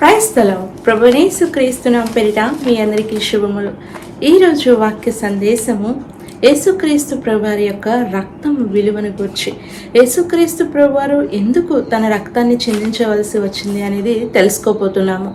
క్రైస్తలం ప్రభునేసు క్రీస్తునం పేరిట మీ అందరికీ శుభములు. ఈరోజు వాక్య సందేశము యేసుక్రీస్తు ప్రభువారి యొక్క రక్తం విలువను గురించి. యేసుక్రీస్తు ప్రభువారు ఎందుకు తన రక్తాన్ని చెందించవలసి వచ్చింది అనేది తెలుసుకోబోతున్నాము.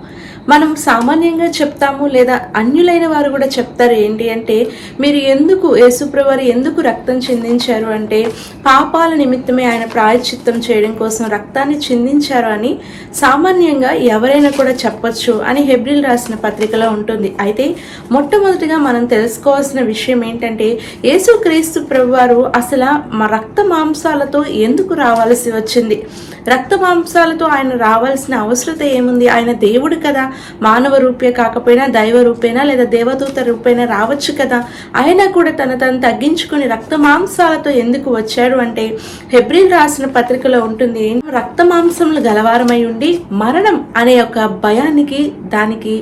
మనం సామాన్యంగా చెప్తాము లేదా అన్యులైన వారు కూడా చెప్తారు ఏంటి అంటే మీరు ఎందుకు యేసుప్రవారు ఎందుకు రక్తం చిందించారు అంటే పాపాల నిమిత్తమే ఆయన ప్రాయశ్చిత్తం చేయడం కోసం రక్తాన్ని చిందించారు అని సామాన్యంగా ఎవరైనా కూడా చెప్పచ్చు అని హెబ్రిల్ రాసిన పత్రికలో ఉంటుంది. అయితే మొట్టమొదటిగా మనం తెలుసుకోవాల్సిన విషయం ఏంటంటే యేసుక్రీస్తు ప్రభువారు అసలు మా రక్త మాంసాలతో ఎందుకు రావాల్సి వచ్చింది? రక్త మాంసాలతో ఆయన రావాల్సిన అవసరత ఏముంది? ఆయన దేవుడు కదా. మానవ రూపే కాకపోయినా దైవ రూపేనా లేదా దేవదూత రూపేనా రావచ్చు కదా. అయినా కూడా తన తను తగ్గించుకుని రక్త మాంసాలతో ఎందుకు వచ్చాడు అంటే హెబ్రిల్ రాసిన పత్రికలో ఉంటుంది రక్త మాంసములు గలవారమై ఉండి మరణం అనే ఒక భయానికి దానికి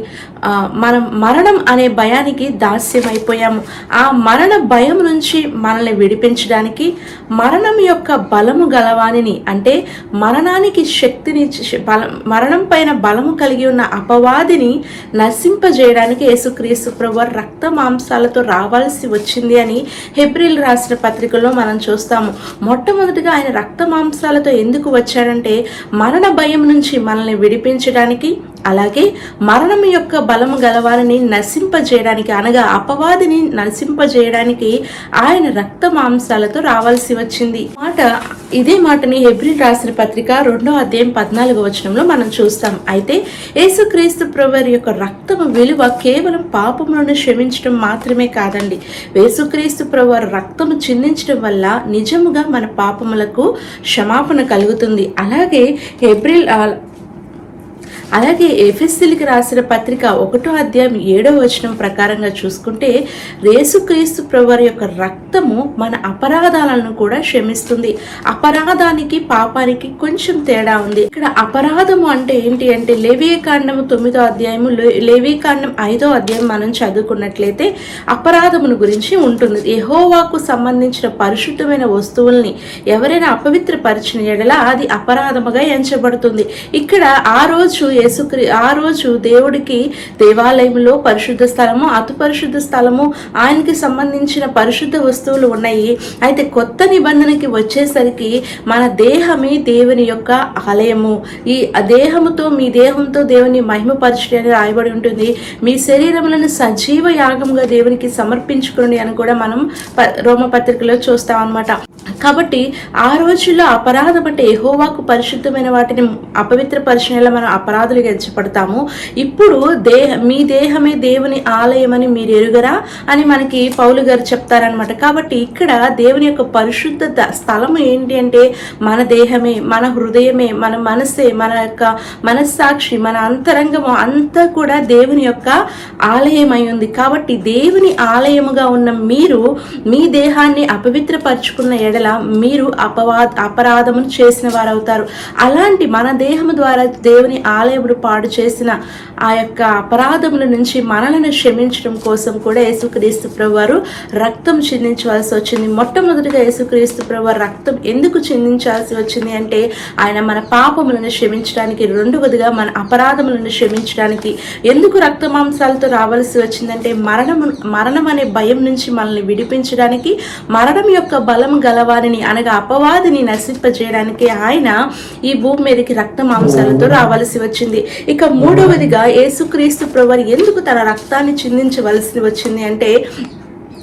మనం మరణం అనే భయానికి దాస్యం అయిపోయాము ఆ మరణ భయం నుంచి మనల్ని విడిపించడానికి మరణం యొక్క బలము గలవానిని అంటే మరణానికి శక్తిని బలం మరణం పైన బలము కలిగి ఉన్న అపవాదిని నశింపజేయడానికి యేసుక్రీస్తు ప్రభు రక్త మాంసాలతో రావాల్సి వచ్చింది అని హెబ్రిల్ రాసిన పత్రికలో మనం చూస్తాము. మొట్టమొదటిగా ఆయన రక్త మాంసాలతో ఎందుకు వచ్చాడంటే మరణ భయం నుంచి మనల్ని విడిపించడానికి అలాగే మరణం యొక్క బలము గలవారిని నశింపజేయడానికి అనగా అపవాదిని నశింపజేయడానికి ఆయన రక్త మాంసాలతో రావాల్సి వచ్చింది. మాట ఇదే మాటని హెబ్రిల్ రాసిన పత్రిక రెండో అధ్యాయం పద్నాలుగో వచనంలో మనం చూస్తాం. అయితే యేసుక్రీస్తు ప్రభువారి యొక్క రక్తము విలువ కేవలం పాపములను క్షమించడం మాత్రమే కాదండి. యేసుక్రీస్తు ప్రభువారు రక్తము చిందించడం వల్ల నిజముగా మన పాపములకు క్షమాపణ కలుగుతుంది. అలాగే హెబ్రిల్ అలాగే ఎఫ్ఎస్సీలకి రాసిన పత్రిక ఒకటో అధ్యాయం ఏడో వచనం ప్రకారంగా చూసుకుంటే రేసుక్రీస్తు ప్రభువారి యొక్క రక్తము మన అపరాధాలను కూడా క్షమిస్తుంది. అపరాధానికి పాపానికి కొంచెం తేడా ఉంది. ఇక్కడ అపరాధము అంటే ఏంటి అంటే లేవీకాండము తొమ్మిదో అధ్యాయము లే- లేవీకాండం ఐదో అధ్యాయం మనం చదువుకున్నట్లయితే అపరాధమును గురించి ఉంటుంది. ఎహోవాకు సంబంధించిన పరిశుద్ధమైన వస్తువుల్ని ఎవరైనా అపవిత్రపరిచిన ఎడల అది అపరాధముగా ఎంచబడుతుంది. ఇక్కడ ఆ రోజు యేసుక్రీ ఆ రోజు దేవుడికి దేవాలయంలో పరిశుద్ధ స్థలము అతి పరిశుద్ధ స్థలము ఆయనకి సంబంధించిన పరిశుద్ధ వస్తువులు ఉన్నాయి. అయితే కొత్త నిబంధనకి వచ్చేసరికి మన దేహమే దేవుని యొక్క ఆలయము. ఈ దేహముతో మీ దేహంతో దేవుని మహిమపరచుడి అని రాయబడి ఉంటుంది. మీ శరీరములను సజీవ యాగంగా దేవునికి సమర్పించుకుని అని కూడా మనం రోమపత్రికలో చూస్తాం అన్నమాట కాబట్టి ఆ రోజుల్లో అపరాధం అంటే ఎహోవాకు పరిశుద్ధమైన వాటిని అపవిత్రపరిచినలా మనం అపరాధులుగా ఎంచబడతాము ఇప్పుడు దేహ మీ దేహమే దేవుని ఆలయం అని మీరు ఎరుగరా అని మనకి పౌలు గారు చెప్తారనమాట కాబట్టి ఇక్కడ దేవుని యొక్క పరిశుద్ధత స్థలం ఏంటి అంటే మన దేహమే మన హృదయమే మన మనసే మన యొక్క మనస్సాక్షి మన అంతరంగము అంతా కూడా దేవుని యొక్క ఆలయం ఉంది. కాబట్టి దేవుని ఆలయముగా ఉన్న మీరు మీ దేహాన్ని అపవిత్రపరుచుకున్న ఎడల మీరు అపవా అపరాధమును చేసిన వారు అవుతారు అలాంటి మన దేహము ద్వారా దేవుని ఆలయం దేవుడు పాడు చేసిన ఆ యొక్క అపరాధముల నుంచి మనలను క్షమించడం కోసం కూడా యేసుక్రీస్తు ప్రభువారు రక్తం చిందించవలసి వచ్చింది. మొట్టమొదటిగా యేసుక్రీస్తు ప్రభు రక్తం ఎందుకు చిందించాల్సి వచ్చింది అంటే ఆయన మన పాపములను క్షమించడానికి రెండవదిగా మన అపరాధములను క్షమించడానికి ఎందుకు రక్త మాంసాలతో రావాల్సి వచ్చిందంటే మరణము మరణం అనే భయం నుంచి మనల్ని విడిపించడానికి మరణం యొక్క బలం గలవారిని అనగా అపవాదిని నశింపజేయడానికి ఆయన ఈ భూమి మీదకి రక్త మాంసాలతో రావాల్సి వచ్చింది. ఇక మూడవదిగా యేసుక్రీస్తు ప్రభువారు ఎందుకు తన రక్తాన్ని చిందించవలసి వచ్చింది అంటే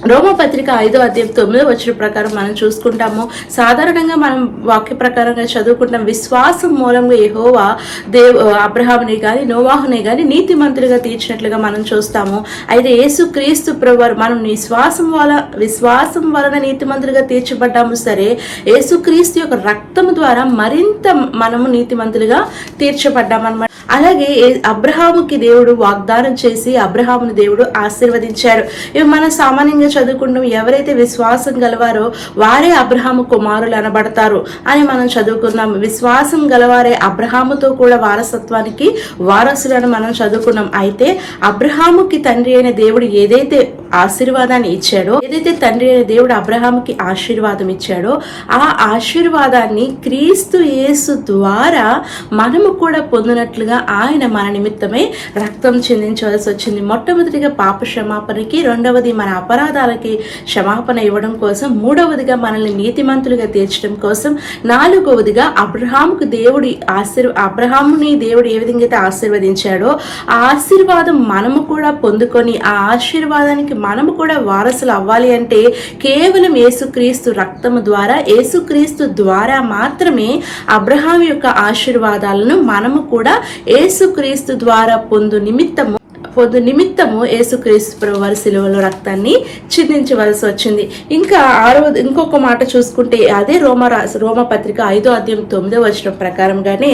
రోమపత్రిక ఐదో అధ్యాయం తొమ్మిదో వచ్చిన ప్రకారం మనం చూసుకుంటాము. సాధారణంగా మనం వాక్య ప్రకారంగా చదువుకుంటాం. విశ్వాసం మూలంగా ఎహోవా దేవ్ అబ్రహాముని కానీ నోవాహుని కానీ నీతిమంతులుగా తీర్చినట్లుగా మనం చూస్తాము. అయితే యేసు క్రీస్తు ప్రభువారు మనం విశ్వాసం వల్ల విశ్వాసం వలన నీతిమంతులుగా తీర్చబడ్డాము సరే యేసుక్రీస్తు యొక్క రక్తం ద్వారా మరింత మనము నీతిమంతులుగా తీర్చబడ్డామన్నమాట. అలాగే ఏ- అబ్రహాముకి దేవుడు వాగ్దానం చేసి అబ్రహాముని దేవుడు ఆశీర్వదించారు. ఇవి మనం సామాన్యంగా చదువుకుంటాం ఎవరైతే విశ్వాసం గలవారో వారే అబ్రహాము కుమారులు అనబడతారు అని మనం చదువుకున్నాం విశ్వాసం గలవారే అబ్రహాముతో కూడా వారసత్వానికి వారసులను మనం చదువుకున్నాం. అయితే అబ్రహాముకి తండ్రి అయిన దేవుడు ఏదైతే ఆశీర్వాదాన్ని ఇచ్చాడో ఏదైతే తండ్రి అయిన దేవుడు అబ్రహాముకి ఆశీర్వాదం ఇచ్చాడో ఆ ఆశీర్వాదాన్ని క్రీస్తు యేసు ద్వారా మనము కూడా పొందినట్లుగా ఆయన మన నిమిత్తమై రక్తం చెందించవలసి వచ్చింది. మొట్టమొదటిగా పాప క్షమాపణకి రెండవది మన అపరాధాలకి క్షమాపణ ఇవ్వడం కోసం మూడవదిగా మనల్ని నీతిమంతులుగా తీర్చడం కోసం నాలుగవదిగా అబ్రహాంకు దేవుడి ఆశీర్ అబ్రహాముని దేవుడు ఏ విధంగా అయితే ఆశీర్వదించాడో ఆ ఆశీర్వాదం మనము కూడా పొందుకొని ఆ ఆశీర్వాదానికి మనము కూడా వారసులు అవ్వాలి అంటే కేవలం యేసుక్రీస్తు రక్తము ద్వారా యేసుక్రీస్తు ద్వారా మాత్రమే అబ్రహాం యొక్క ఆశీర్వాదాలను మనము కూడా యేసుక్రీస్తు ద్వారా పొందు నిమిత్తము పొద్దు నిమిత్తము యేసుక్రీస్తు ప్రభు వారి శిలువలో రక్తాన్ని చిందించవలసి వచ్చింది. ఇంకా ఆరో ఇంకొక మాట చూసుకుంటే అదే రోమ రోమ పత్రిక ఐదో అధ్యాయం తొమ్మిదో వచ్చిన ప్రకారంగానే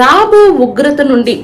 రాబో ఉగ్రత నుండి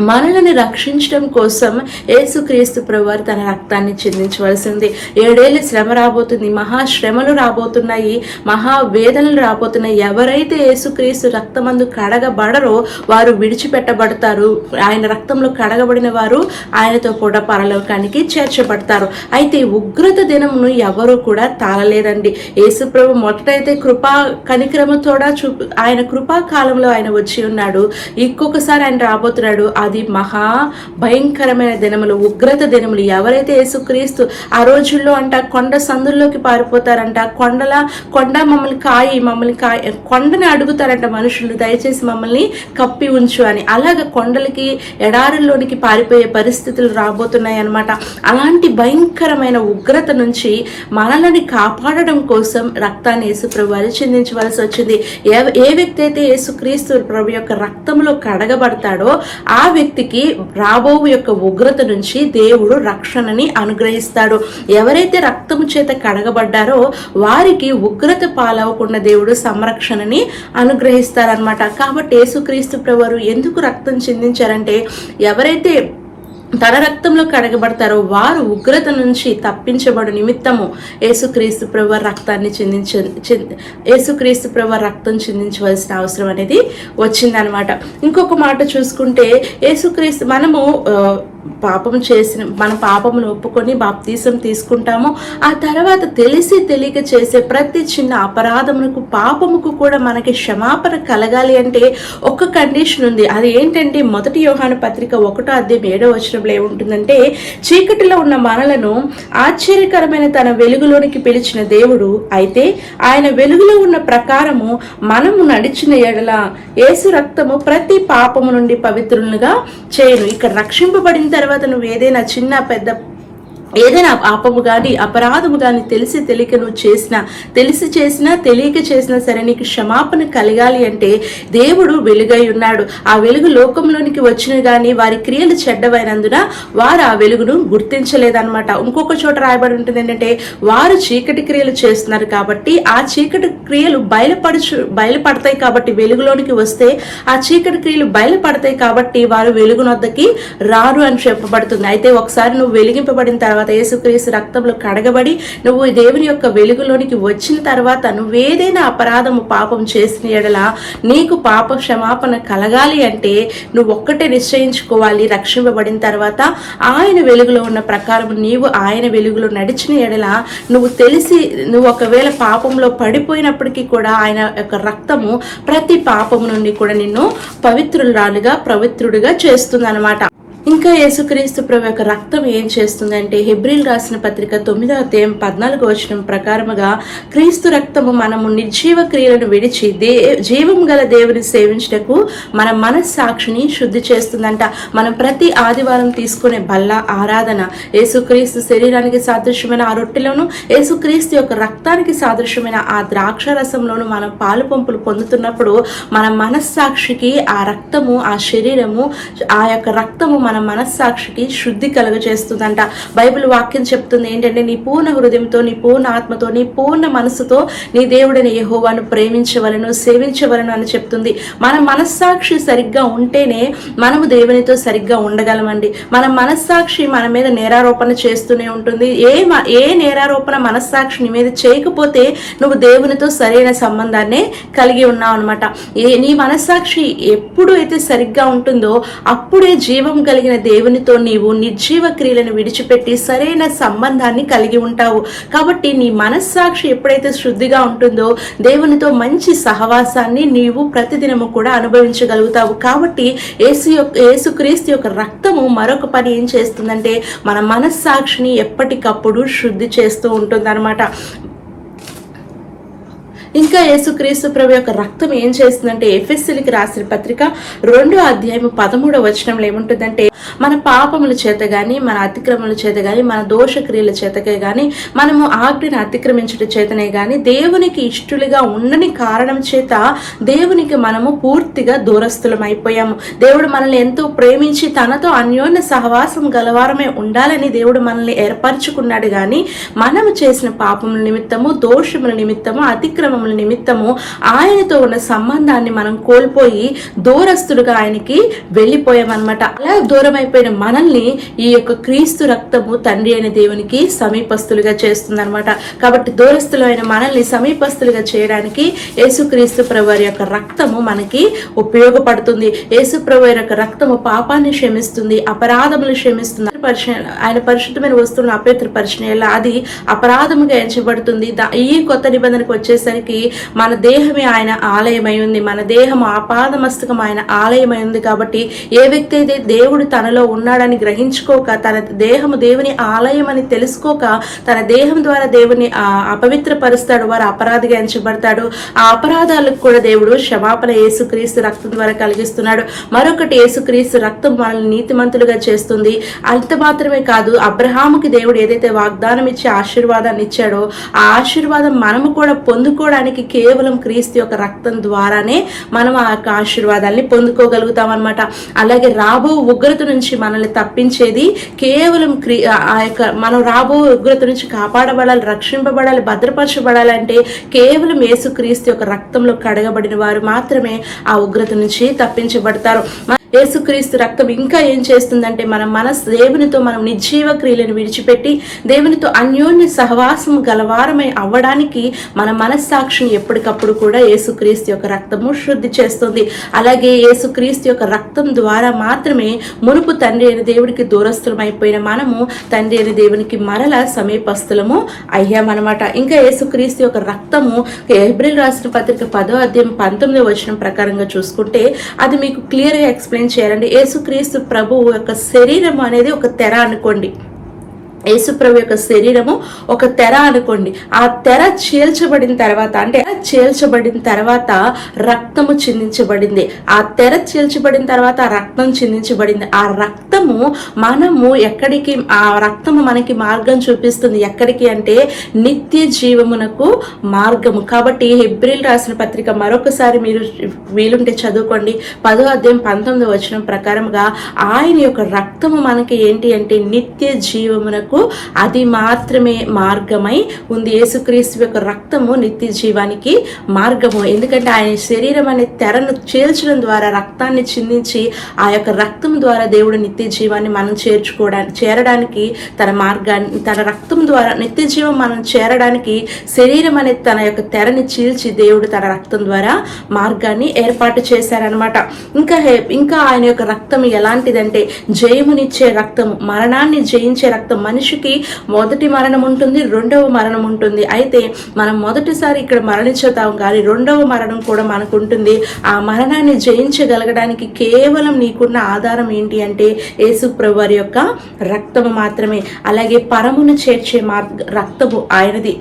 మనల్ని రక్షించడం కోసం యేసుక్రీస్తు ప్రభువారు తన రక్తాన్ని చెందించవలసింది. ఏడేళ్ళు శ్రమ రాబోతుంది. మహాశ్రమలు రాబోతున్నాయి. మహావేదనలు రాబోతున్నాయి. ఎవరైతే యేసుక్రీస్తు రక్తమందు కడగబడరో వారు విడిచిపెట్టబడతారు. ఆయన రక్తంలో కడగబడిన వారు ఆయనతో కూడా పరలోకానికి చేర్చబడతారు. అయితే ఉగ్రత దినమును ఎవరు కూడా తాళలేదండి. యేసుప్రభు మొదటైతే కృపా కనిక్రమతోడా చూపు ఆయన కృపా కాలంలో ఆయన వచ్చి ఉన్నాడు. ఇంకొకసారి ఆయన రాబోతున్నాడు. అది మహా భయంకరమైన దినములు ఉగ్రత దినములు. ఎవరైతే యేసుక్రీస్తు ఆ రోజుల్లో అంట కొండ సందుల్లోకి పారిపోతారంట కొండల కొండ మమ్మల్ని కాయి మమ్మల్ని కాయ కొండని అడుగుతారంట మనుషులు దయచేసి మమ్మల్ని కప్పి ఉంచు అని. అలాగ కొండలకి ఎడారుల్లోనికి పారిపోయే పరిస్థితులు రాబోతున్నాయి అన్నమాట అలాంటి భయంకరమైన ఉగ్రత నుంచి మనల్ని కాపాడడం కోసం రక్తాన్ని యేసుప్రభు వారు చిందించవలసి వచ్చింది. ఏ ఏ వ్యక్తి అయితే యేసుక్రీస్తు ప్రభు యొక్క రక్తంలో కడగబడతాడో ఆ వ్యక్తికి రాబో యొక్క ఉగ్రత నుంచి దేవుడు రక్షణని అనుగ్రహిస్తాడు. ఎవరైతే రక్తము చేత కడగబడ్డారో వారికి ఉగ్రత పాలవకుండా దేవుడు సంరక్షణని అనుగ్రహిస్తారనమాట కాబట్టి యేసుక్రీస్తు ప్రభువారు ఎందుకు రక్తం చిందించారంటే ఎవరైతే తన రక్తంలో కడగబడతారో వారు ఉగ్రత నుంచి తప్పించబడు నిమిత్తము యేసుక్రీస్తు ప్రభు రక్తాన్ని చిందించ యేసుక్రీస్తు ప్రభు రక్తం చిందించవలసిన అవసరం అనేది వచ్చిందనమాట. ఇంకొక మాట చూసుకుంటే యేసుక్రీస్తు మనము పాపం చేసిన మన పాపమును ఒప్పుకొని బాప్తీసం తీసుకుంటాము. ఆ తర్వాత తెలిసి తెలియక చేసే ప్రతి చిన్న అపరాధమునకు పాపముకు కూడా మనకి క్షమాపణ కలగాలి అంటే ఒక కండిషన్ ఉంది. అది ఏంటంటే మొదటి యోహాను పత్రిక ఒకటో అధ్యయం ఏడో వచనంలో ఏముంటుందంటే చీకటిలో ఉన్న మనలను ఆశ్చర్యకరమైన తన వెలుగులోనికి పిలిచిన దేవుడు అయితే ఆయన వెలుగులో ఉన్న ప్రకారము మనము నడిచిన ఎడల యేసు రక్తము ప్రతి పాపము నుండి పవిత్రులుగా చేయను. ఇక్కడ రక్షింపబడిన తర్వాత నువ్వు ఏదైనా చిన్న పెద్ద ఏదైనా పాపము కానీ అపరాధము కానీ తెలిసి తెలియక నువ్వు చేసినా తెలిసి చేసినా తెలియక చేసినా సరే నీకు క్షమాపణ కలగాలి అంటే దేవుడు వెలుగై ఉన్నాడు. ఆ వెలుగు లోకంలోనికి వచ్చిన కానీ వారి క్రియలు చెడ్డవైనందున వారు ఆ వెలుగును గుర్తించలేదన్నమాట. ఇంకొక చోట రాయబడి ఉంటుంది ఏంటంటే వారు చీకటి క్రియలు చేస్తున్నారు కాబట్టి ఆ చీకటి క్రియలు బయలుపడుచు బయలుపడతాయి కాబట్టి వెలుగులోనికి వస్తే ఆ చీకటి క్రియలు బయలుపడతాయి కాబట్టి వారు వెలుగునొద్దకి రారు అని చెప్పబడుతుంది. అయితే ఒకసారి నువ్వు వెలిగింపబడిన తర్వాత యేసుక్రీస్తు రక్తంలో కడగబడి నువ్వు దేవుని యొక్క వెలుగులోనికి వచ్చిన తర్వాత నువ్వేదైనా అపరాధము పాపం చేసిన ఎడల నీకు పాప క్షమాపణ కలగాలి అంటే నువ్వు ఒక్కటే నిశ్చయించుకోవాలి. రక్షింపబడిన తర్వాత ఆయన వెలుగులో ఉన్న ప్రకారం నీవు ఆయన వెలుగులో నడిచిన ఎడల నువ్వు తెలిసి నువ్వు ఒకవేళ పాపంలో పడిపోయినప్పటికీ కూడా ఆయన యొక్క రక్తము ప్రతి పాపము నుండి కూడా నిన్ను పవిత్రురాలుగా పవిత్రుడిగా చేస్తుంది ఇంకా యేసుక్రీస్తు ప్రభు యొక్క రక్తం ఏం చేస్తుందంటే హెబ్రిల్ రాసిన పత్రిక తొమ్మిదో అధ్యాయం పద్నాలుగు వచనం ప్రకారముగా క్రీస్తు రక్తము మనము నిర్జీవ క్రియలను విడిచి దే జీవం గల దేవుని సేవించటకు మన మనస్సాక్షిని శుద్ధి చేస్తుందంట. మనం ప్రతి ఆదివారం తీసుకునే బల్ల ఆరాధన. యేసుక్రీస్తు శరీరానికి సాదృశ్యమైన ఆ రొట్టెలోను యేసుక్రీస్తు యొక్క రక్తానికి సాదృశ్యమైన ఆ ద్రాక్ష రసంలోను మనం పాలు పంపులు పొందుతున్నప్పుడు మన మనస్సాక్షికి ఆ రక్తము ఆ శరీరము ఆ యొక్క రక్తము మన మనస్సాక్షికి శుద్ధి కలుగజేస్తుందంట. బైబిల్ వాక్యం చెప్తుంది ఏంటంటే నీ పూర్ణ హృదయంతో నీ పూర్ణ ఆత్మతో నీ పూర్ణ మనసుతో నీ దేవుడిని యహోవాను ప్రేమించవలను సేవించవలను అని చెప్తుంది. మన మనస్సాక్షి సరిగ్గా ఉంటేనే మనము దేవునితో సరిగ్గా ఉండగలమండి. మన మనస్సాక్షి మన మీద నేరారోపణ చేస్తూనే ఉంటుంది. ఏ ఏ నేరారోపణ మనస్సాక్షి నీ మీద చేయకపోతే నువ్వు దేవునితో సరైన సంబంధాన్ని కలిగి ఉన్నావు అనమాట ఏ నీ మనస్సాక్షి ఎప్పుడు అయితే సరిగ్గా ఉంటుందో అప్పుడే జీవం కలిగి కలిగిన దేవునితో నీవు నిర్జీవ క్రియలను విడిచిపెట్టి సరైన సంబంధాన్ని కలిగి ఉంటావు. కాబట్టి నీ మనస్సాక్షి ఎప్పుడైతే శుద్ధిగా ఉంటుందో దేవునితో మంచి సహవాసాన్ని నీవు ప్రతిదినము కూడా అనుభవించగలుగుతావు. కాబట్టి ఏసు యొక్క యేసుక్రీస్తు యొక్క రక్తము మరొక పని ఏం చేస్తుందంటే మన మనస్సాక్షిని ఎప్పటికప్పుడు శుద్ధి చేస్తూ ఉంటుంది అనమాట ఇంకా యేసుక్రీస్తు ప్రభు యొక్క రక్తం ఏం చేస్తుందంటే ఎఫ్ఎస్సీలకి రాసిన పత్రిక రెండో అధ్యాయం పదమూడవ వచనంలో ఏముంటుందంటే మన పాపముల చేత గాని మన అతిక్రమముల చేత గాని మన దోష క్రియల చేతకే గాని మనము ఆజ్ఞను అతిక్రమించడం చేతనే గాని దేవునికి ఇష్టలుగా ఉండని కారణం చేత దేవునికి మనము పూర్తిగా దూరస్తులం అయిపోయాము. దేవుడు మనల్ని ఎంతో ప్రేమించి తనతో అన్యోన్య సహవాసం గలవారమే ఉండాలని దేవుడు మనల్ని ఏర్పరచుకున్నాడు గాని మనము చేసిన పాపముల నిమిత్తము దోషముల నిమిత్తము పాపముల నిమిత్తము ఆయనతో ఉన్న సంబంధాన్ని మనం కోల్పోయి దూరస్తుడుగా ఆయనకి వెళ్ళిపోయామన్నమాట. అలా దూరం అయిపోయిన మనల్ని ఈ యొక్క క్రీస్తు రక్తము తండ్రి అయిన దేవునికి సమీపస్తులుగా చేస్తుందన్నమాట. కాబట్టి దూరస్తులైన మనల్ని సమీపస్తులుగా చేయడానికి యేసుక్రీస్తు ప్రభువారి యొక్క రక్తము మనకి ఉపయోగపడుతుంది. యేసు ప్రభువారి యొక్క రక్తము పాపాన్ని క్షమిస్తుంది అపరాధములు క్షమిస్తుంది. ఆయన పరిశుద్ధమైన వస్తువులను అపవిత్రపరిచిన అది అపరాధముగా ఎంచబడుతుంది. ఈ కొత్త నిబంధనకు వచ్చేసరికి మన దేహమే ఆయన ఆలయమై ఉంది. మన దేహం ఆపాదమస్తకం ఆయన ఆలయమై ఉంది కాబట్టి ఏ వ్యక్తి అయితే దేవుడు తనలో ఉన్నాడని గ్రహించుకోక తన దేహము దేవుని ఆలయం అని తెలుసుకోక తన దేహం ద్వారా దేవుని అపవిత్రపరుస్తాడు వారు అపరాధిగా ఎంచబడతాడు. ఆ అపరాధాలకు కూడా దేవుడు క్షమాపణ యేసుక్రీస్తు రక్తం ద్వారా కలిగిస్తున్నాడు. మరొకటి యేసుక్రీస్తు రక్తం మనల్ని నీతిమంతులుగా చేస్తుంది. అంత మాత్రమే కాదు అబ్రహాముకి దేవుడు ఏదైతే వాగ్దానం ఇచ్చి ఆశీర్వాదాన్ని ఇచ్చాడో ఆ ఆశీర్వాదం మనము కూడా పొందుకోవడానికి కేవలం క్రీస్తు యొక్క రక్తం ద్వారానే మనం ఆ యొక్క ఆశీర్వాదాన్ని పొందుకోగలుగుతాం అనమాట అలాగే రాబో ఉగ్రత నుంచి మనల్ని తప్పించేది కేవలం క్రీ ఆ- యొక్క మనం రాబో ఉగ్రత నుంచి కాపాడబడాలి రక్షింపబడాలి భద్రపరచబడాలంటే కేవలం యేసుక్రీస్తు యొక్క రక్తంలో కడగబడిన వారు మాత్రమే ఆ ఉగ్రత నుంచి తప్పించబడతారు. యేసుక్రీస్తు రక్తం ఇంకా ఏం చేస్తుందంటే మన మనస్ దేవునితో మనం నిర్జీవ క్రియలను విడిచిపెట్టి దేవునితో అన్యోన్య సహవాసం గలవారమై అవ్వడానికి మన మనస్సాక్షిని ఎప్పటికప్పుడు కూడా యేసుక్రీస్తు యొక్క రక్తము శుద్ధి చేస్తుంది. అలాగే యేసుక్రీస్తు యొక్క రక్తం ద్వారా మాత్రమే మునుపు తండ్రి అయిన దేవుడికి దూరస్థులం అయిపోయిన మనము తండ్రి అయిన దేవునికి మరల సమీపస్థులము అయ్యామన్నమాట. ఇంకా యేసుక్రీస్తు యొక్క రక్తము ఏప్రిల్ రాసిన పత్రిక పదో అధ్యాయం పంతొమ్మిదో వచనం ప్రకారంగా చూసుకుంటే అది మీకు క్లియర్గా ఎక్స్ప్లెయిన్ చేయాలండి యేసుక్రీస్తు ప్రభువు యొక్క శరీరం అనేది ఒక తెర అనుకోండి. యేసుప్రభు యొక్క శరీరము ఒక తెర అనుకోండి. ఆ తెర చేల్చబడిన తర్వాత అంటే చేల్చబడిన తర్వాత రక్తము చిందించబడింది. ఆ తెర చేల్చబడిన తర్వాత ఆ రక్తం చిందించబడింది. ఆ రక్తము మనము ఎక్కడికి ఆ రక్తము మనకి మార్గం చూపిస్తుంది. ఎక్కడికి అంటే నిత్య జీవమునకు మార్గము. కాబట్టి హెబ్రిల్ రాసిన పత్రిక మరొకసారి మీరు వీలుంటే చదువుకోండి. పదో అధ్యాయం పంతొమ్మిది వచనం ప్రకారంగా ఆయన యొక్క రక్తము మనకి ఏంటి అంటే నిత్య జీవమునకు అది మాత్రమే మార్గమై ఉంది. యేసుక్రీస్తు యొక్క రక్తము నిత్య జీవానికి మార్గము. ఎందుకంటే ఆయన శరీరం అనే తెరను చేర్చడం ద్వారా రక్తాన్ని చిందించి ఆ యొక్క రక్తం ద్వారా దేవుడు నిత్య జీవాన్ని మనం చేర్చుకోవడానికి చేరడానికి తన మార్గాన్ని తన రక్తం ద్వారా నిత్య జీవం మనం చేరడానికి శరీరం అనేది తన యొక్క తెరని చీల్చి దేవుడు తన రక్తం ద్వారా మార్గాన్ని ఏర్పాటు చేశారనమాట ఇంకా ఇంకా ఆయన యొక్క రక్తం ఎలాంటిదంటే జయమునిచ్చే రక్తము మరణాన్ని జయించే రక్తం మనిషికి మొదటి మరణం ఉంటుంది రెండవ మరణం ఉంటుంది. అయితే మనం మొదటిసారి ఇక్కడ మరణించుతాం కానీ రెండవ మరణం కూడా మనకు ఉంటుంది. ఆ మరణాన్ని జయించగలగడానికి కేవలం నీకున్న ఆధారం ఏంటి అంటే యేసు ప్రభు వారి యొక్క రక్తము మాత్రమే. అలాగే పరమును చేర్చే మార్గ రక్తము ఆయనది.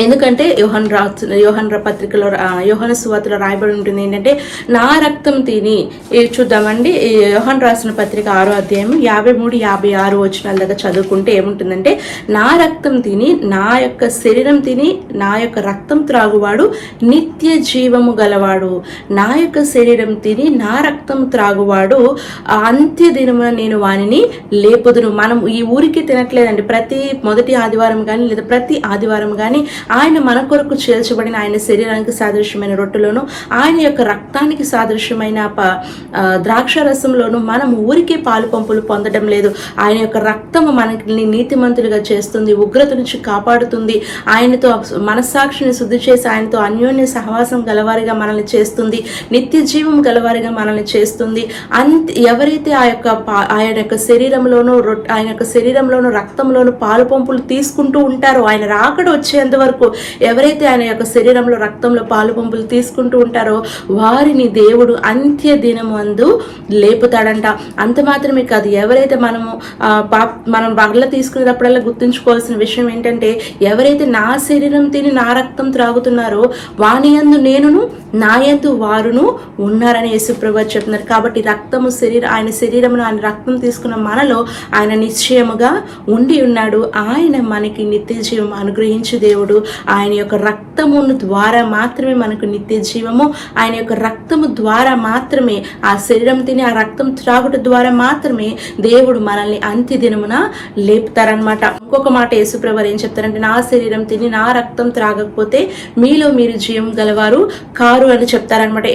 ఎందుకంటే యోహన్ రా యోహన్ పత్రికలో యోహన సువార్తలో రాయబడి ఉంటుంది ఏంటంటే నా రక్తం తిని చూద్దామండి యోహన్ రాసిన పత్రిక ఆరో అధ్యాయం యాభై మూడు యాభై ఆరు వచ్చినాల దగ్గర చదువుకుంటే ఏముంటుందంటే నా రక్తం తిని నా యొక్క శరీరం తిని నా యొక్క రక్తం త్రాగువాడు నిత్య జీవము గలవాడు. నా యొక్క శరీరం తిని నా రక్తం త్రాగువాడు. అంత్య దినమున నేను వానిని లేపుదును. మనం ఈ ఊరికి తినట్లేదండి. ప్రతి మొదటి ఆదివారం కానీ లేదా ప్రతి ఆదివారం కానీ ఆయన మన కొరకు చేల్చబడిన ఆయన శరీరానికి సాదృశ్యమైన రొట్టెలోను ఆయన యొక్క రక్తానికి సాదృశ్యమైన ప ఆ, ద్రాక్ష రసంలోను మనం ఊరికే పాలు పంపులు పొందడం లేదు. ఆయన యొక్క రక్తము మనకి నీతిమంతులుగా చేస్తుంది ఉగ్రత నుంచి కాపాడుతుంది. ఆయనతో మనస్సాక్షిని శుద్ధి చేసి ఆయనతో అన్యోన్య సహవాసం గలవారిగా మనల్ని చేస్తుంది నిత్య జీవం గలవారిగా మనల్ని చేస్తుంది. అంత ఎవరైతే ఆ యొక్క ఆయన యొక్క శరీరంలోనూ రొట్ ఆయన యొక్క శరీరంలోనూ రక్తంలోను పాలు పంపులు తీసుకుంటూ ఉంటారో ఆయన రాకడ వచ్చేంత వరకు ఎవరైతే ఆయన యొక్క శరీరంలో రక్తంలో పాలు పంపులు తీసుకుంటూ ఉంటారో వారిని దేవుడు అంత్య దినమందు లేపుతాడంట. అంత మాత్రమే కాదు ఎవరైతే మనము పాప్ మనం బగల తీసుకునేటప్పుడల్లా గుర్తుంచుకోవాల్సిన విషయం ఏంటంటే ఎవరైతే నా శరీరం తిని నా రక్తం త్రాగుతున్నారో వాని యందు నేనును నా యందు వారును ఉన్నారని యేసుప్రభు చెప్తున్నారు. కాబట్టి రక్తము శరీరం ఆయన శరీరమును ఆయన రక్తం తీసుకున్న మనలో ఆయన నిశ్చయముగా ఉండి ఉన్నాడు. ఆయన మనకి నిత్య జీవం అనుగ్రహించి దేవుడు. ఆయన యొక్క రక్తము ద్వారా మాత్రమే మనకు నిత్య జీవము. ఆయన యొక్క రక్తము ద్వారా మాత్రమే ఆ శరీరం తిని ఆ రక్తం త్రాగుట ద్వారా మాత్రమే దేవుడు మనల్ని అంత్య దినమున లేపుతారనమాట ఇంకొక మాట యేసుప్రభు ఏం చెప్తారంటే నా శరీరం తిని నా రక్తం త్రాగకపోతే మీలో మీరు జీవం గలవారు కారు అని చెప్తారనమాట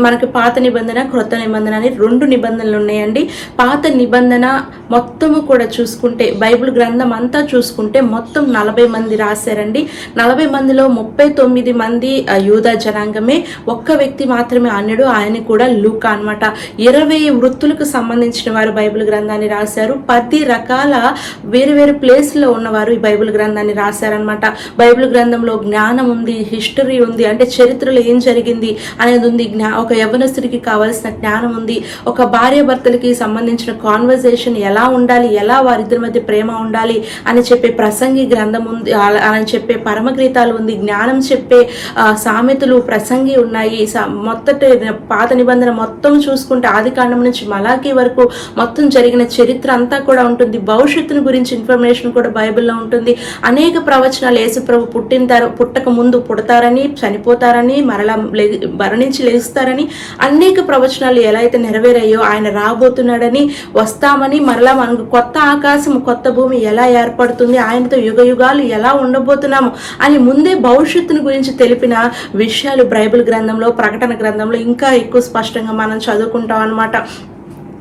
మనకి పాత నిబంధన క్రొత్త నిబంధన అని రెండు నిబంధనలు ఉన్నాయండి. పాత నిబంధన మొత్తము కూడా చూసుకుంటే బైబిల్ గ్రంథం అంతా చూసుకుంటే మొత్తం నలభై మంది రాశారండి. నలభై మందిలో ముప్పై తొమ్మిది మంది యూద యూదా జనాంగమే. ఒక్క వ్యక్తి మాత్రమే అన్నడు ఆయన కూడా లూకా అన్నమాట. ఇరవై వృత్తులకు సంబంధించిన వారు బైబిల్ గ్రంథాన్ని రాశారు. పది రకాల వేరు వేరు ప్లేస్లో ఉన్నవారు ఈ బైబిల్ గ్రంథాన్ని రాశారనమాట బైబిల్ గ్రంథంలో జ్ఞానం ఉంది హిస్టరీ ఉంది అంటే చరిత్రలో ఏం జరిగింది అనేది ఉంది. జ్ఞా ఒక యవనస్తుడికి కావాల్సిన జ్ఞానం ఉంది. ఒక భార్య భర్తలకి సంబంధించిన కాన్వర్జేషన్ ఎలా ఉండాలి ఎలా వారిద్దరి మధ్య ప్రేమ ఉండాలి అని చెప్పే ప్రసంగి గ్రంథం ఉంది అలా- అని చెప్పే పరమగీతాలు ఉంది జ్ఞానం చెప్పే సామెతలు ప్రసంగి ఉన్నాయి. మొత్తటి పాత నిబంధన మొత్తం చూసుకుంటే ఆది కాండం నుంచి మలాకి వరకు మొత్తం జరిగిన చరిత్ర అంతా కూడా ఉంటుంది. భవిష్యత్తును గురించి ఇన్ఫర్మేషన్ కూడా బైబిల్లో ఉంటుంది. అనేక ప్రవచనాలు యేసుప్రభు పుట్టిన తర పుట్టక ముందు పుడతారని చనిపోతారని మరలా మరణించి లేస్తారని అనేక ప్రవచనాలు ఎలా అయితే నెరవేరాయో ఆయన రాబోతున్నాడని వస్తామని మరలా మనకు కొత్త ఆకాశం కొత్త భూమి ఎలా ఏర్పడుతుంది ఆయనతో యుగ యుగాలు ఎలా ఉండబోతున్నాము అని ముందే భవిష్యత్తును గురించి తెలిపిన విషయాలు బైబిల్ గ్రంథంలో ప్రకటన గ్రంథంలో ఇంకా ఎక్కువ స్పష్టంగా మనం చదువుకుంటాం అనమాట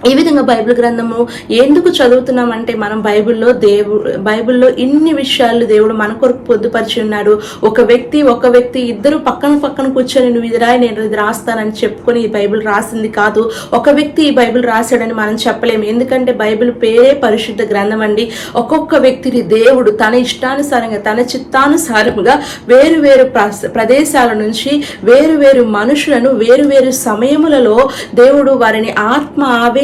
ఈ విధంగా బైబిల్ గ్రంథము ఎందుకు చదువుతున్నామంటే మనం బైబిల్లో దేవుడు బైబిల్లో ఇన్ని విషయాలు దేవుడు మన కొరకు పొందుపరిచి ఉన్నాడు. ఒక వ్యక్తి ఒక వ్యక్తి ఇద్దరు పక్కన పక్కన కూర్చొని నువ్వు ఇది రాయి నేను ఇది రాస్తానని చెప్పుకొని ఈ బైబిల్ రాసింది కాదు. ఒక వ్యక్తి ఈ బైబిల్ రాశాడని మనం చెప్పలేము. ఎందుకంటే బైబిల్ పేరే పరిశుద్ధ గ్రంథం అండి. ఒక్కొక్క వ్యక్తిని దేవుడు తన ఇష్టానుసారంగా తన చిత్తానుసారముగా వేరు వేరు ప్రదేశాల నుంచి వేరు వేరు మనుషులను వేరు వేరు సమయములలో దేవుడు వారిని ఆత్మ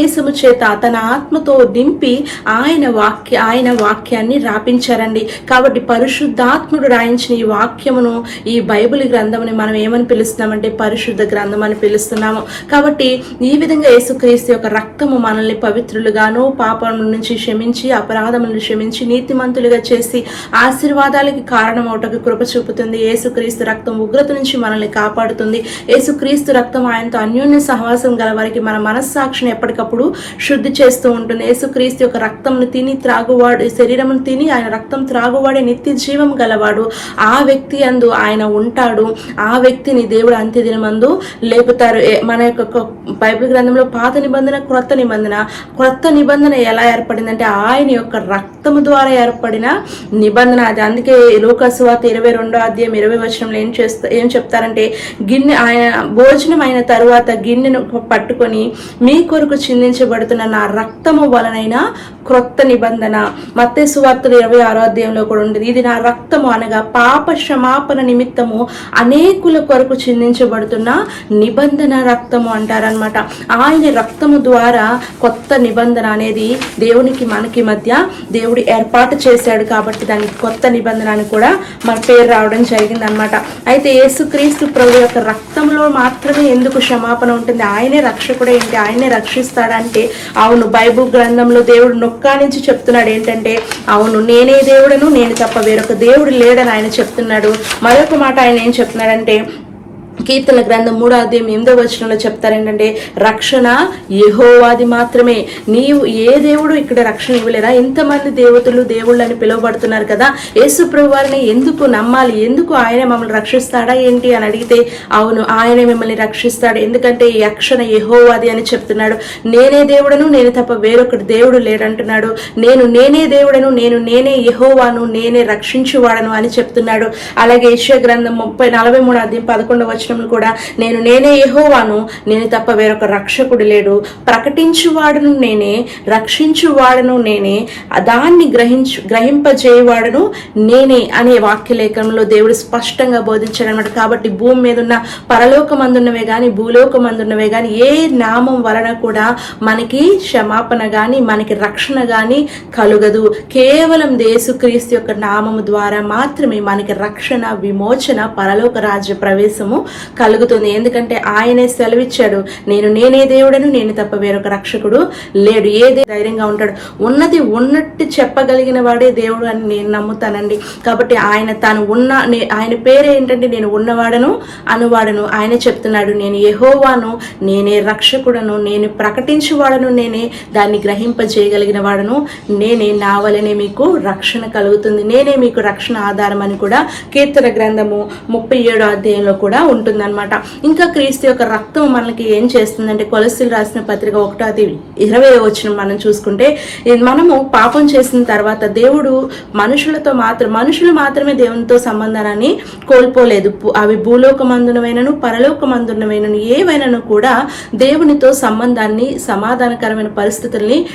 ఆవేశము చేత తన ఆత్మతో నింపి ఆయన వాక్య ఆయన వాక్యాన్ని రాపించారండి. కాబట్టి పరిశుద్ధాత్ముడు రాయించిన ఈ వాక్యమును ఈ బైబిల్ గ్రంథముని మనం ఏమని పిలుస్తున్నామంటే పరిశుద్ధ గ్రంథం అని పిలుస్తున్నాము. కాబట్టి ఈ విధంగా యేసుక్రీస్తు యొక్క రక్తము మనల్ని పవిత్రులుగాను పాపం నుంచి క్షమించి అపరాధములను క్షమించి నీతిమంతులుగా చేసి ఆశీర్వాదాలకి కారణమవుటకు కృప చూపుతుంది. యేసుక్రీస్తు రక్తం ఉగ్రత నుంచి మనల్ని కాపాడుతుంది. యేసుక్రీస్తు రక్తం ఆయనతో అన్యోన్య సహవాసం గల వారికి మన మనస్సాక్షిని ఎప్పటికప్పుడు శుద్ధి చేస్తూ ఉంటుంది యేసుక్రీస్తు యొక్క రక్తంను తిని త్రాగువాడు శరీరమును తిని ఆయన రక్తం త్రాగువాడే నిత్య జీవం గలవాడు. ఆ వ్యక్తి అందు ఆయన ఉంటాడు. ఆ వ్యక్తిని దేవుడు అంత్యదినమందు లేపుతారు. మన యొక్క బైబిల్ గ్రంథంలో పాత నిబంధన క్రొత్త నిబంధన. క్రొత్త నిబంధన ఎలా ఏర్పడిందంటే ఆయన యొక్క రక్తము ద్వారా ఏర్పడిన నిబంధన. అది అందుకే లోకసువాత ఇరవై రెండో అధ్యాయం ఇరవై వచనంలో ఏం చేస్తా ఏం చెప్తారంటే గిన్నె ఆయన భోజనం అయిన తరువాత గిన్నెను పట్టుకొని మీ కొరకు చింది చిందించబడుతున్న నా రక్తము వలనైనా క్రొత్త నిబంధన. మత్తే సువార్తలు ఇరవై ఆరో అధ్యాయంలో కూడా ఉంటుంది ఇది నా రక్తము అనగా పాప క్షమాపణ నిమిత్తము అనేకుల కొరకు చిందించబడుతున్న నిబంధన రక్తము అంటారనమాట ఆయన రక్తము ద్వారా కొత్త నిబంధన అనేది దేవునికి మనకి మధ్య దేవుడు ఏర్పాటు చేశాడు కాబట్టి దానికి కొత్త నిబంధన అని కూడా మన పేరు రావడం జరిగింది అనమాట అయితే యేసుక్రీస్తు ప్రభు యొక్క రక్తంలో మాత్రమే ఎందుకు క్షమాపణ ఉంటుంది? ఆయనే రక్షకుడే ఏంటి ఆయనే అంటే అవును బైబుల్ గ్రంథంలో దేవుడు నొక్కా నుంచి చెప్తున్నాడు ఏంటంటే అవును నేనే దేవుడను నేను తప్ప వేరొక దేవుడు లేడని ఆయన చెప్తున్నాడు. మరొక మాట ఆయన ఏం చెప్తున్నాడంటే కీర్తన గ్రంథం మూడో అధ్యాయం ఎనిమిదో వచనంలో చెప్తారు ఏంటంటే రక్షణ యహోవాది మాత్రమే. నీవు ఏ దేవుడు ఇక్కడ రక్షణ ఇవ్వలేరా ఎంతమంది దేవతలు దేవుళ్ళు అని పిలువబడుతున్నారు కదా. యేసు వారిని ఎందుకు నమ్మాలి? ఎందుకు ఆయన మమ్మల్ని రక్షిస్తాడా ఏంటి అని అడిగితే అవును ఆయనే మిమ్మల్ని రక్షిస్తాడు. ఎందుకంటే ఈ రక్షణ యహోవాది అని చెప్తున్నాడు. నేనే దేవుడను నేను తప్ప వేరొకటి దేవుడు లేడంటున్నాడు. నేను నేనే దేవుడను నేను నేనే యహోవాను నేనే రక్షించువాడను అని చెప్తున్నాడు. అలాగే యశ్వ గ్రంథం ముప్పై నలభై మూడు అధ్యాయం పదకొండవ వచనం కూడా నేను నేనే యహోవాను నేను తప్ప వేరొక రక్షకుడు లేడు. ప్రకటించువాడను నేనే రక్షించువాడను నేనే దాన్ని గ్రహించు గ్రహింపజేయవాడను నేనే అనే వాక్యలేఖనంలో దేవుడు స్పష్టంగా బోధించాడు అనమాట కాబట్టి భూమి మీద ఉన్న పరలోకమందున్నవే కానీ భూలోకమందున్నవే కానీ ఏ నామం వలన కూడా మనకి క్షమాపణ కానీ మనకి రక్షణ కానీ కలుగదు. కేవలం దేశుక్రీస్తు యొక్క నామము ద్వారా మాత్రమే మనకి రక్షణ విమోచన పరలోక రాజ్య ప్రవేశము కలుగుతుంది. ఎందుకంటే ఆయనే సెలవిచ్చాడు. నేను నేనే దేవుడను నేను తప్ప వేరొక రక్షకుడు లేడు. ఏదే ధైర్యంగా ఉంటాడు. ఉన్నది ఉన్నట్టు చెప్పగలిగిన వాడే దేవుడు అని నేను నమ్ముతానండి. కాబట్టి ఆయన తాను ఉన్న ఆయన పేరు ఏంటంటే నేను ఉన్నవాడను అనువాడను. ఆయన చెప్తున్నాడు నేను ఎహోవాను నేనే రక్షకుడను నేను ప్రకటించువాడను నేనే దాన్ని గ్రహింపజేయగలిగిన వాడను. నేనే నా వలనే మీకు రక్షణ కలుగుతుంది. నేనే మీకు రక్షణ ఆధారం అని కూడా కీర్తన గ్రంథము ముప్పై ఏడో అధ్యాయంలో కూడా ఉంటుందన్నమాట. ఇంకా క్రీస్తు యొక్క రక్తం మనకి ఏం చేస్తుందంటే కొలసిలు రాసిన పత్రిక ఒకటో అది ఇరవై వచ్చిన మనం చూసుకుంటే మనము పాపం చేసిన తర్వాత దేవుడు మనుషులతో మాత్రం మనుషులు మాత్రమే దేవునితో సంబంధాన్ని కోల్పోలేదు. పు- అవి భూలోకమందునవైనను పరలోకమందునవైనను ఏవైనాను కూడా దేవునితో సంబంధాన్ని సమాధానకరమైన పరిస్థితుల్ని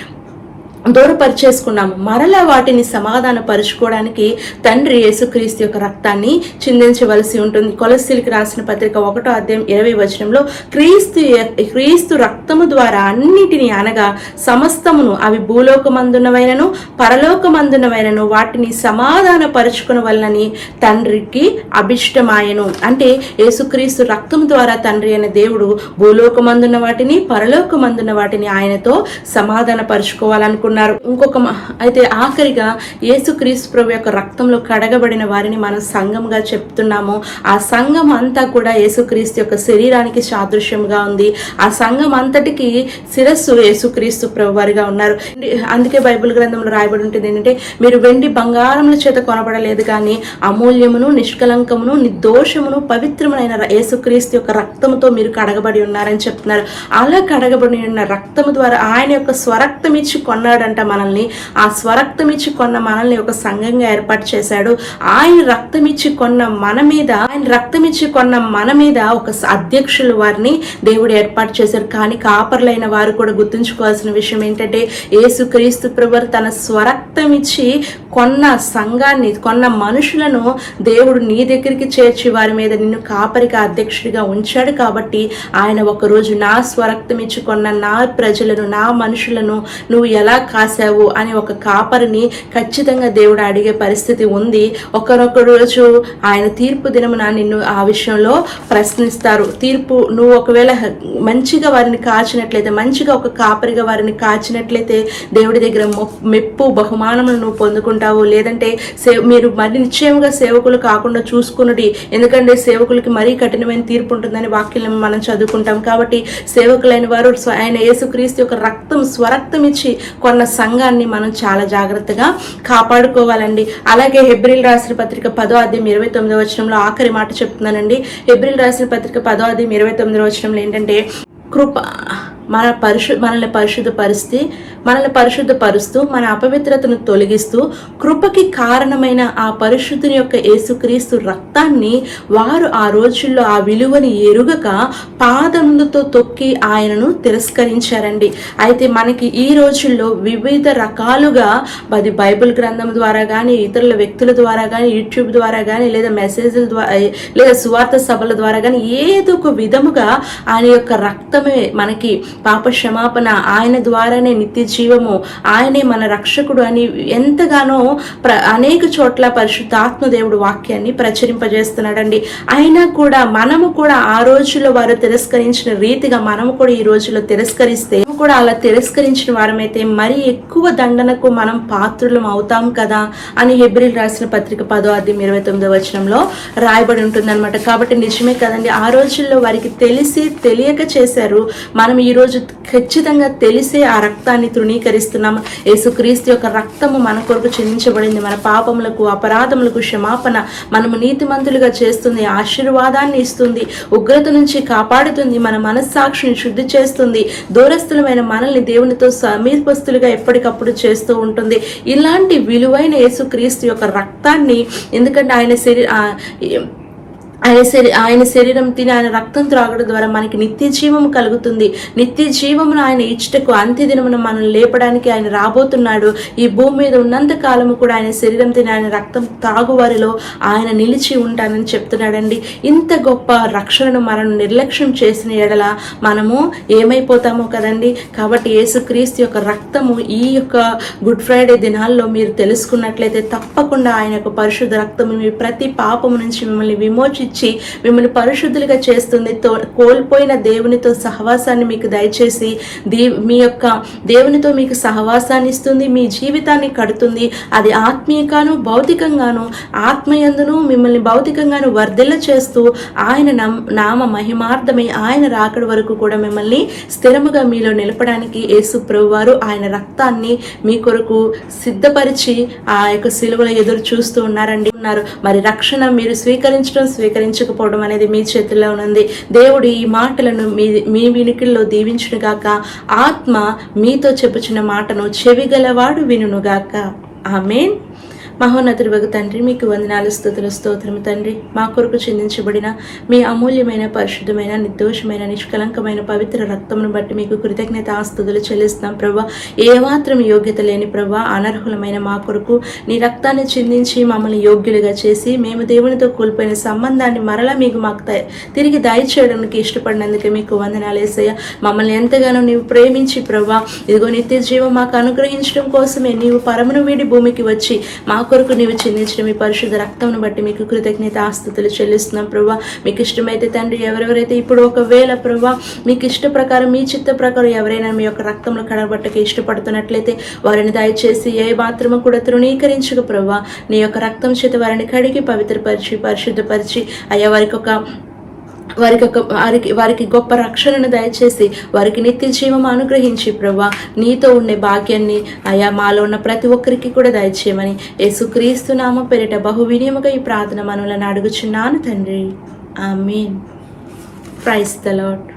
దూరపరిచేసుకున్నాము. మరలా వాటిని సమాధాన పరుచుకోవడానికి తండ్రి యేసుక్రీస్తు యొక్క రక్తాన్ని చిందించవలసి ఉంటుంది. కొలస్సీలకి రాసిన పత్రిక ఒకటో అధ్యాయం ఇరవై వచనంలో క్రీస్తు క్రీస్తు రక్తము ద్వారా అన్నిటిని అనగా సమస్తమును అవి భూలోకమందునవైనను పరలోకమందునవైనను వాటిని సమాధానపరుచుకున్న వలనని తండ్రికి అభిష్టమాయను. అంటే యేసుక్రీస్తు రక్తం ద్వారా తండ్రి అయిన దేవుడు భూలోకమందున్న వాటిని పరలోకమందున్న వాటిని ఆయనతో సమాధాన ఉన్నారు. ఇంకొక అయితే ఆఖరిగా యేసుక్రీస్తు ప్రభు యొక్క రక్తంలో కడగబడిన వారిని మనం సంఘంగా చెప్తున్నాము. ఆ సంఘం అంతా కూడా యేసుక్రీస్తు యొక్క శరీరానికి సాదృశ్యంగా ఉంది. ఆ సంఘం అంతటికి శిరస్సు యేసుక్రీస్తు ప్రభు వారిగా ఉన్నారు. అందుకే బైబిల్ గ్రంథంలో రాయబడి ఉంటుంది ఏంటంటే మీరు వెండి బంగారముల చేత కొనబడలేదు కానీ అమూల్యమును నిష్కలంకమును నిర్దోషమును పవిత్రమైన యేసుక్రీస్తు యొక్క రక్తముతో మీరు కడగబడి ఉన్నారని చెప్తున్నారు. అలా కడగబడి ఉన్న రక్తము ద్వారా ఆయన యొక్క స్వరక్తం ఇచ్చి కొన్నాడు కొన్నాడంట మనల్ని. ఆ స్వరక్తం ఇచ్చి కొన్న మనల్ని ఒక సంఘంగా ఏర్పాటు చేశాడు. ఆయన రక్తం ఇచ్చి కొన్న మన మీద ఆయన రక్తం ఇచ్చి కొన్న మన మీద ఒక అధ్యక్షులు వారిని దేవుడు ఏర్పాటు చేశారు. కానీ కాపర్లైన వారు కూడా గుర్తుంచుకోవాల్సిన విషయం ఏంటంటే యేసుక్రీస్తు ప్రభువారు తన స్వరక్తం ఇచ్చి కొన్న సంఘాన్ని కొన్న మనుషులను దేవుడు నీ దగ్గరికి చేర్చి వారి మీద నిన్ను కాపరిగా అధ్యక్షుడిగా ఉంచాడు కాబట్టి ఆయన ఒకరోజు నా స్వరక్తం ఇచ్చి కొన్న నా ప్రజలను నా మనుషులను నువ్వు ఎలా కాసావు అని ఒక కాపరిని ఖచ్చితంగా దేవుడు అడిగే పరిస్థితి ఉంది. ఒకరొక రోజు ఆయన తీర్పు దినమున నిన్ను ఆ విషయంలో ప్రశ్నిస్తారు. తీర్పు నువ్వు ఒకవేళ మంచిగా వారిని కాచినట్లయితే మంచిగా ఒక కాపరిగా వారిని కాచినట్లయితే దేవుడి దగ్గర మెప్పు బహుమానములు నువ్వు పొందుకుంటావు. లేదంటే సే మీరు మరి నిశ్చయంగా సేవకులు కాకుండా చూసుకున్నది ఎందుకంటే సేవకులకి మరీ కఠినమైన తీర్పు ఉంటుందని వాక్యం మనం చదువుకుంటాం. కాబట్టి సేవకులైన వారు ఆయన యేసుక్రీస్తు యొక్క రక్తం స్వరక్తం ఇచ్చి కొన్న సంఘాన్ని మనం చాలా జాగ్రత్తగా కాపాడుకోవాలండి. అలాగే హెబ్రిల్ రాసిన పత్రిక పదో అధ్యాయం ఇరవై తొమ్మిదో వచనంలో ఆఖరి మాట చెప్తున్నానండి. హెబ్రిల్ రాసిన పత్రిక పదో అధ్యాయం ఇరవై తొమ్మిదో వచనంలో ఏంటంటే కృప మన పరిశు మనల్ని పరిశుద్ధపరిస్తే మనల్ని పరిశుద్ధపరుస్తూ మన అపవిత్రతను తొలగిస్తూ కృపకి కారణమైన ఆ పరిశుద్ధుని యొక్క యేసుక్రీస్తు రక్తాన్ని వారు ఆ రోజుల్లో ఆ విలువని ఎరుగక పాదములతో తొక్కి ఆయనను తిరస్కరించారండి. అయితే మనకి ఈ రోజుల్లో వివిధ రకాలుగా అది బైబిల్ గ్రంథం ద్వారా కానీ ఇతరుల వ్యక్తుల ద్వారా కానీ యూట్యూబ్ ద్వారా కానీ లేదా మెసేజ్ల ద్వారా లేదా సువార్త సభల ద్వారా కానీ ఏదో ఒక విధముగా ఆయన యొక్క మాత్రమే మనకి పాప క్షమాపణ ఆయన ద్వారానే నిత్య జీవము ఆయనే మన రక్షకుడు అని ఎంతగానో ప్ర అనేక చోట్ల పరిశుద్ధాత్మ దేవుడు వాక్యాన్ని ప్రచురింపజేస్తున్నాడండి. అయినా కూడా మనము కూడా ఆ రోజులో వారు తిరస్కరించిన రీతిగా మనము కూడా ఈ రోజుల్లో తిరస్కరిస్తే కూడా అలా తిరస్కరించిన వారమైతే మరి ఎక్కువ దండనకు మనం పాత్రులం అవుతాం కదా అని హెబ్రిల్ రాసిన పత్రిక పదో అధ్యాయం ఇరవై తొమ్మిదో వచనంలో రాయబడి ఉంటుందన్నమాట. కాబట్టి నిజమే కదండి ఆ రోజుల్లో వారికి తెలిసి తెలియక చేశారు. మనం ఈరోజు ఖచ్చితంగా తెలిసే ఆ రక్తాన్ని తృణీకరిస్తున్నాం. యేసుక్రీస్తు యొక్క రక్తము మన కొరకు చెందించబడింది. మన పాపములకు అపరాధములకు క్షమాపణ మనము నీతిమంతులుగా చేస్తుంది. ఆశీర్వాదాన్ని ఇస్తుంది. ఉగ్రత నుంచి కాపాడుతుంది. మన మనస్సాక్షిని శుద్ధి చేస్తుంది. దూరస్థులమైన మనల్ని దేవునితో సమీపస్తులుగా ఎప్పటికప్పుడు చేస్తూ ఉంటుంది. ఇలాంటి విలువైన యేసుక్రీస్తు యొక్క రక్తాన్ని ఎందుకంటే ఆయన శరీర ఆయన శరీ ఆయన శరీరం తిని ఆయన రక్తం త్రాగడం ద్వారా మనకి నిత్య జీవము కలుగుతుంది. నిత్య జీవమును ఆయన ఇచ్చటకు అంత్యదినమును మనం లేపడానికి ఆయన రాబోతున్నాడు. ఈ భూమి మీద ఉన్నంత కాలము కూడా ఆయన శరీరం తిని ఆయన రక్తం తాగు వారిలో ఆయన నిలిచి ఉంటానని చెప్తున్నాడండి. ఇంత గొప్ప రక్షణను మనం నిర్లక్ష్యం చేసిన ఎడల మనము ఏమైపోతామో కదండి. కాబట్టి యేసుక్రీస్తు యొక్క రక్తము ఈ యొక్క గుడ్ ఫ్రైడే దినాల్లో మీరు తెలుసుకున్నట్లయితే తప్పకుండా ఆయన యొక్క పరిశుద్ధ రక్తము మీ ప్రతి పాపము నుంచి మిమ్మల్ని విమోచి ఇచ్చి మిమ్మల్ని పరిశుద్ధులుగా చేస్తుంది. తో- కోల్పోయిన దేవునితో సహవాసాన్ని మీకు దయచేసి దే మీ యొక్క దేవునితో మీకు సహవాసాన్ని ఇస్తుంది మీ జీవితాన్ని కడుతుంది. అది ఆత్మీయగాను భౌతికంగాను ఆత్మయందును మిమ్మల్ని భౌతికంగాను వర్ధిల్ల చేస్తూ ఆయన నమ్- నామ మహిమార్థమై ఆయన రాకడ వరకు కూడా మిమ్మల్ని స్థిరముగా మీలో నిలపడానికి యేసు ప్రభువారు ఆయన రక్తాన్ని మీ కొరకు సిద్ధపరిచి ఆ యొక్క సిలువల ఎదురు చూస్తూ ఉన్నారండి. ఉన్నారు. మరి రక్షణ మీరు స్వీకరించడం స్వీకరించకపోవడం అనేది మీ చేతిలో ఉంది. దేవుడు ఈ మాటలను మీ మీ వినికిల్లో దీవించునుగాక ఆత్మ మీతో చెప్పుచున్న మాటను చెవిగలవాడు వినుగాక ఆమెన్. మహోన్నతుడు తండ్రి మీకు వందనాలు స్థుతుల స్తోత్రము తండ్రి. మా కొరకు చెందించబడిన మీ అమూల్యమైన పరిశుద్ధమైన నిర్దోషమైన నిష్కలంకమైన పవిత్ర రక్తమును బట్టి మీకు కృతజ్ఞత ఆస్తుతులు చెల్లిస్తున్నాం ప్రభా. ఏమాత్రం యోగ్యత లేని ప్రభా అనర్హులమైన మా కొరకు నీ రక్తాన్ని చిందించి మమ్మల్ని యోగ్యులుగా చేసి మేము దేవునితో కోల్పోయిన సంబంధాన్ని మరలా మీకు మాకు తిరిగి దయచేయడానికి ఇష్టపడినందుకే మీకు వందనాలు వేసయ్య మమ్మల్ని ఎంతగానో నీవు ప్రేమించి ప్రభా. ఇదిగో నిత్య జీవం మాకు అనుగ్రహించడం కోసమే నీవు పరమును వీడి భూమికి వచ్చి మా కొరకు నీవు చిందించిన మీ పరిశుద్ధ రక్తంను బట్టి మీకు కృతజ్ఞత ఆస్తుతులు చెల్లిస్తున్నాం ప్రభా. మీకు ఇష్టమైతే తండ్రి ఎవరెవరైతే ఇప్పుడు ఒకవేళ ప్రభా మీకు ఇష్ట ప్రకారం మీ చిత్త ప్రకారం ఎవరైనా మీ యొక్క రక్తంలో కడబట్టకి ఇష్టపడుతున్నట్లయితే వారిని దయచేసి ఏ మాత్రము కూడా తృణీకరించక ప్రభా. నీ యొక్క రక్తం చేత వారిని కడిగి పవిత్రపరిచి పరిశుద్ధపరిచి అయ్యా వారికి ఒక వారికి ఒక వారికి వారికి గొప్ప రక్షణను దయచేసి వారికి నిత్య జీవం అనుగ్రహించి ప్రభా నీతో ఉండే భాగ్యాన్ని అయా మాలో ఉన్న ప్రతి ఒక్కరికి కూడా దయచేయమని యేసుక్రీస్తు నామ పేరిట బహు వినియముగా ఈ ప్రార్థన మనలను అడుగుచున్నాను తండ్రి. ఆమీన్. Price the lord